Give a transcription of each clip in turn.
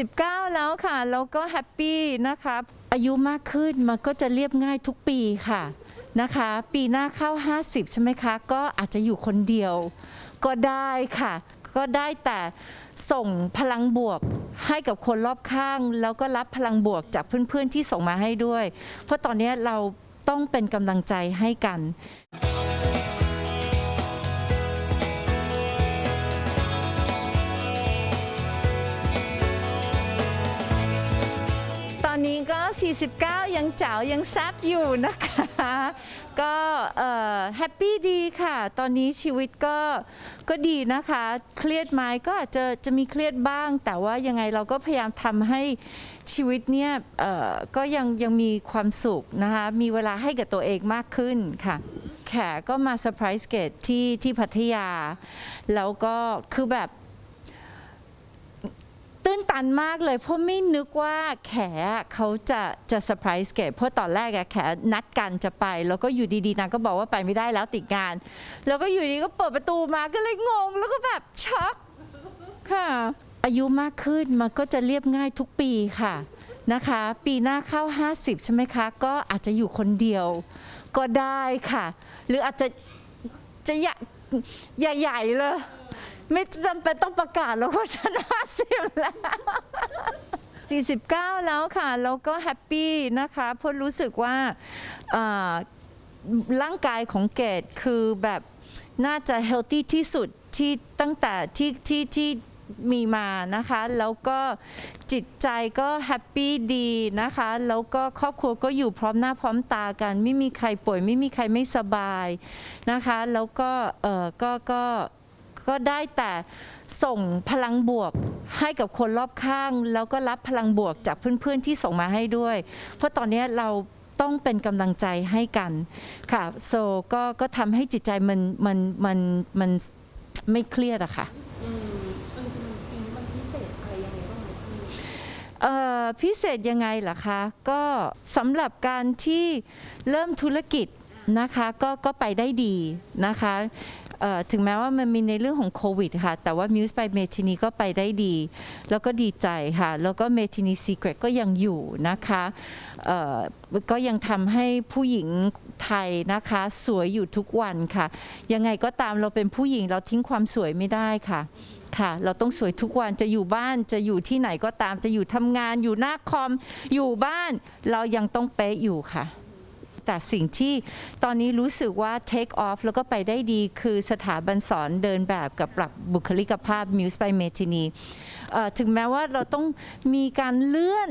49 แล้วค่ะ แล้วก็แฮปปี้นะคะ อายุมากขึ้นมันก็จะเรียบง่ายทุกปีค่ะนะคะ ปีหน้าเข้า 50 ใช่ไหมคะ ก็อาจจะอยู่คนเดียว ก็ได้ค่ะ ก็ได้แต่ส่งพลังบวกให้กับคนรอบข้าง แล้วก็รับพลังบวกจากเพื่อนๆที่ส่งมาให้ด้วย เพราะตอนนี้เราต้องเป็นกำลังใจให้กัน 49 ยังเจ๋ายังแซบอยู่นะคะ ก็แฮปปี้ดีค่ะ ตอนนี้ชีวิตก็ก็ดีนะคะ เครียดไหมก็อาจจะจะมีเครียดบ้าง แต่ว่ายังไงเราก็พยายามทำให้ชีวิตเนี่ยก็ยังยังมีความสุขนะคะ มีเวลาให้กับตัวเองมากขึ้นค่ะแขก็มาเซอร์ไพรส์เกตที่ที่พัทยา แล้วก็คือแบบ ตื้นตันมากเลยเพราะไม่นึกว่าแขเขาจะจะเซอร์ไพรส์เกดเพราะตอนแรกอะแขนัดกันจะไป แล้วก็อยู่ดีๆนางก็บอกว่าไปไม่ได้แล้วติดงาน แล้วก็อยู่ดีก็เปิดประตูมาก็เลยงง แล้วก็แบบช็อกค่ะอายุมากขึ้นมันก็จะเรียบง่ายทุกปีค่ะนะคะ ปีหน้าเข้า 50 ใช่ไหมคะ ก็อาจจะอยู่คนเดียวก็ได้ค่ะ หรืออาจจะจะใหญ่ใหญ่เลย ไม่จำเป็นต้องประกาศแล้วว่าฉันห้าสิบแล้ว 49 แล้วค่ะ แล้วก็แฮปปี้นะคะเพราะรู้สึกว่าเอ่อร่างกายของเกดคือแบบน่าจะเฮลตี้ที่สุดที่ตั้งแต่ที่ที่ที่มีมานะคะ แล้วก็จิตใจก็แฮปปี้ดีนะคะ แล้วก็ครอบครัวก็อยู่พร้อมหน้าพร้อมตากัน ไม่มีใครป่วย ไม่มีใครไม่สบายนะคะ แล้วก็เออก็ก็ ก็ได้แต่ส่งพลังบวกให้กับคนรอบข้าง แล้วก็รับพลังบวกจากเพื่อนๆที่ส่งมาให้ด้วย เพราะตอนนี้เราต้องเป็นกำลังใจให้กันค่ะโซก็ก็ทำให้จิตใจมันมันมันมันไม่เครียดอะค่ะ อืมเออจริงๆปีนี้มันพิเศษอะไรยังไงบ้างไหมพี่เอ่อพิเศษยังไงล่ะคะ ก็สำหรับการที่เริ่มธุรกิจ นะคะก็ก็ไปได้ดีนะคะถึงแม้ว่ามันมีในเรื่องของโควิดค่ะ แต่ว่า Muse by เมทินีก็ไปได้ดี แล้วก็ดีใจค่ะ แล้วก็เมทินีซีเ r รตก็ยังอยู่นะคะก็ยังทำให้ผู้หญิงไทยนะคะ สวยอยู่ทุกวันค่ะ ยังไงก็ตามเราเป็นผู้หญิงเราทิ้งความสวยไม่ได้ค่ะค่ะ เราต้องสวยทุกวันจะอยู่บ้านจะอยู่ที่ไหนก็ตามจะอยู่ทำงานอยู่หน้าคอมอยู่บ้านเรายังต้องเป๊ะอยู่ค่ะ แต่สิ่งที่ตอนนี้รู้สึกว่า take off แล้วก็ไปได้ดีคือสถาบันสอนเดินแบบกับปรับบุคลิกภาพ Muse by เมทินีถึงแม้ว่าเราต้องมีการเลื่อน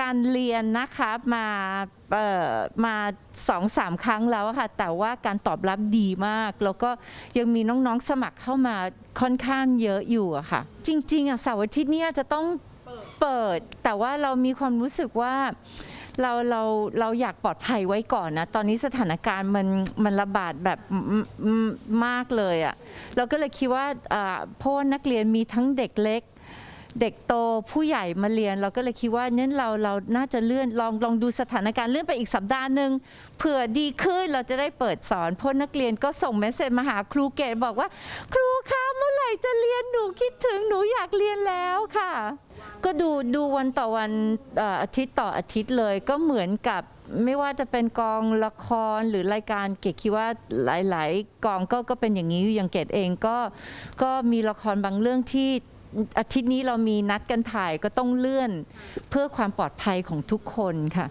การเรียนนะคะมามาสองสามครั้งแล้วค่ะ แต่ว่าการตอบรับดีมาก แล้วก็ยังมีน้องๆสมัครเข้ามาค่อนข้างเยอะอยู่อะค่ะ จริง ๆอะเสาร์อาทิตย์เนี้จะต้องเปิดแต่ว่าเรามีความรู้สึกว่า เราเราเราอยากปลอดภัยไว้ก่อนนะ ตอนนี้สถานการณ์มันมันระบาดแบบมมมากเลยอะ่ะเราก็เลยคิดว่าเพราะว่านักเรียนมีทั้งเด็กเล็กเด็กโตผู้ใหญ่มาเรียน เราก็เลยคิดว่านั้นเราเราน่าจะเลื่อนลองลองดูสถานการณ์เลื่อนไปอีกสัปดาห์หนึ่งเผื่อดีขึ้นเราจะได้เปิดสอนพราะนักเรียนก็ส่งเมสเซจมาหาครูเกดบอกว่า ครูคะเมื่อไหร่จะเรียนหนูคิดถึงหนูอยากเรียนแล้วค่ะ ก็ดูดูวันต่อวันเอ่ออาทิตย์ต่ออาทิตย์เลยก็เหมือนกับไม่ว่าจะเป็นกองละครหรือรายการเกดคิดว่าหลาย ๆ กองก็ก็เป็นอย่างนี้อยู่อย่างเกดเองก็ก็มีละครบางเรื่องที่อาทิตย์นี้เรามีนัดกันถ่ายก็ต้องเลื่อน เพื่อความปลอดภัยของทุกคนค่ะ